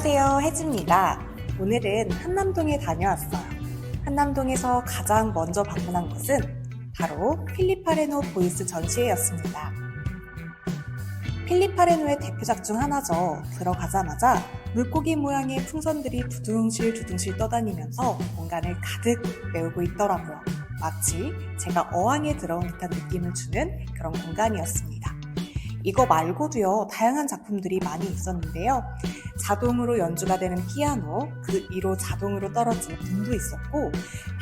안녕하세요. 혜지입니다. 오늘은 한남동에 다녀왔어요. 한남동에서 가장 먼저 방문한 곳은 바로 필리파레노 보이스 전시회였습니다. 필리파레노의 대표작 중 하나죠. 들어가자마자 물고기 모양의 풍선들이 두둥실 두둥실 떠다니면서 공간을 가득 메우고 있더라고요. 마치 제가 어항에 들어온 듯한 느낌을 주는 그런 공간이었습니다. 이거 말고도요, 다양한 작품들이 많이 있었는데요. 자동으로 연주가 되는 피아노, 그 위로 자동으로 떨어지는 문도 있었고,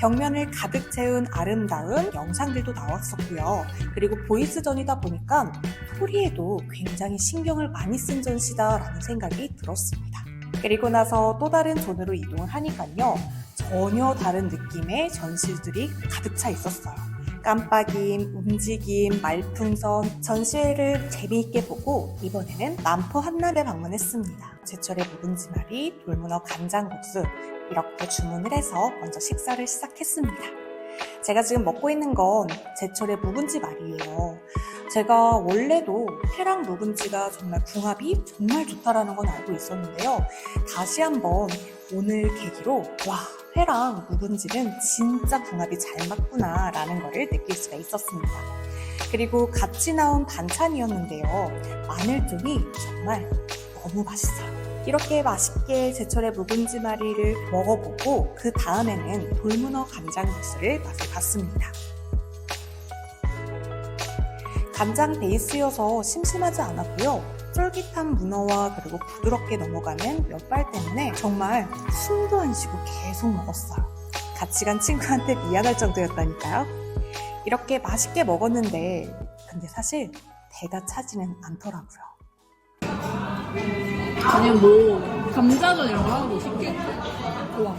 벽면을 가득 채운 아름다운 영상들도 나왔었고요. 그리고 보이스전이다 보니까 소리에도 굉장히 신경을 많이 쓴 전시다라는 생각이 들었습니다. 그리고 나서 또 다른 존으로 이동을 하니까요. 전혀 다른 느낌의 전시들이 가득 차 있었어요. 깜빡임, 움직임, 말풍선, 전시회를 재미있게 보고 이번에는 남포 한남에 방문했습니다. 제철의 묵은지말이, 돌문어 간장국수 이렇게 주문을 해서 먼저 식사를 시작했습니다. 제가 지금 먹고 있는 건 제철의 묵은지 말이에요. 제가 원래도 회랑 묵은지가 정말 궁합이 정말 좋다라는 건 알고 있었는데요. 다시 한번 오늘 계기로 와 회랑 묵은지는 진짜 궁합이 잘 맞구나 라는 거를 느낄 수가 있었습니다. 그리고 같이 나온 반찬이었는데요. 마늘종이 정말 너무 맛있어요. 이렇게 맛있게 제철의 묵은지 마리를 먹어보고 그 다음에는 돌문어 간장국수를 맛을 봤습니다. 간장 베이스여서 심심하지 않았고요. 쫄깃한 문어와 그리고 부드럽게 넘어가는 면발 때문에 정말 숨도 안 쉬고 계속 먹었어요. 같이 간 친구한테 미안할 정도였다니까요. 이렇게 맛있게 먹었는데 근데 사실 배가 차지는 않더라고요. 아니면 뭐 감자전 이런 거 하는 거 시킬게 좋아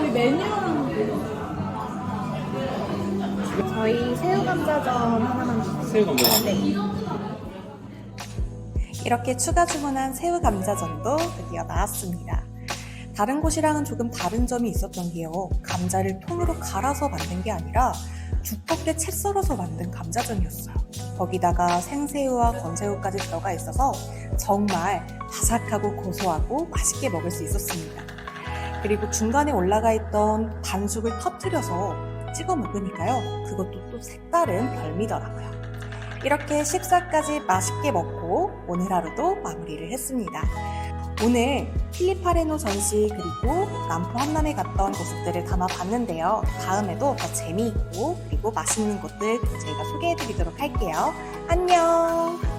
우리 메뉴는 저희 새우 감자전 하나만 주세요. 새우 감자. 네. 이렇게 추가 주문한 새우 감자전도 드디어 나왔습니다. 다른 곳이랑은 조금 다른 점이 있었던 게요. 감자를 통으로 갈아서 만든 게 아니라 두껍게 채 썰어서 만든 감자전이었어요. 거기다가 생새우와 건새우까지 들어가 있어서 정말 바삭하고 고소하고 맛있게 먹을 수 있었습니다. 그리고 중간에 올라가 있던 반숙을 터트려서 찍어 먹으니까요. 그것도 또 색다른 별미더라고요. 이렇게 식사까지 맛있게 먹고 오늘 하루도 마무리를 했습니다. 오늘 필리파레노 전시 그리고 남포 한남에 갔던 모습들을 담아봤는데요. 다음에도 더 재미있고 그리고 맛있는 곳들 저희가 소개해드리도록 할게요. 안녕!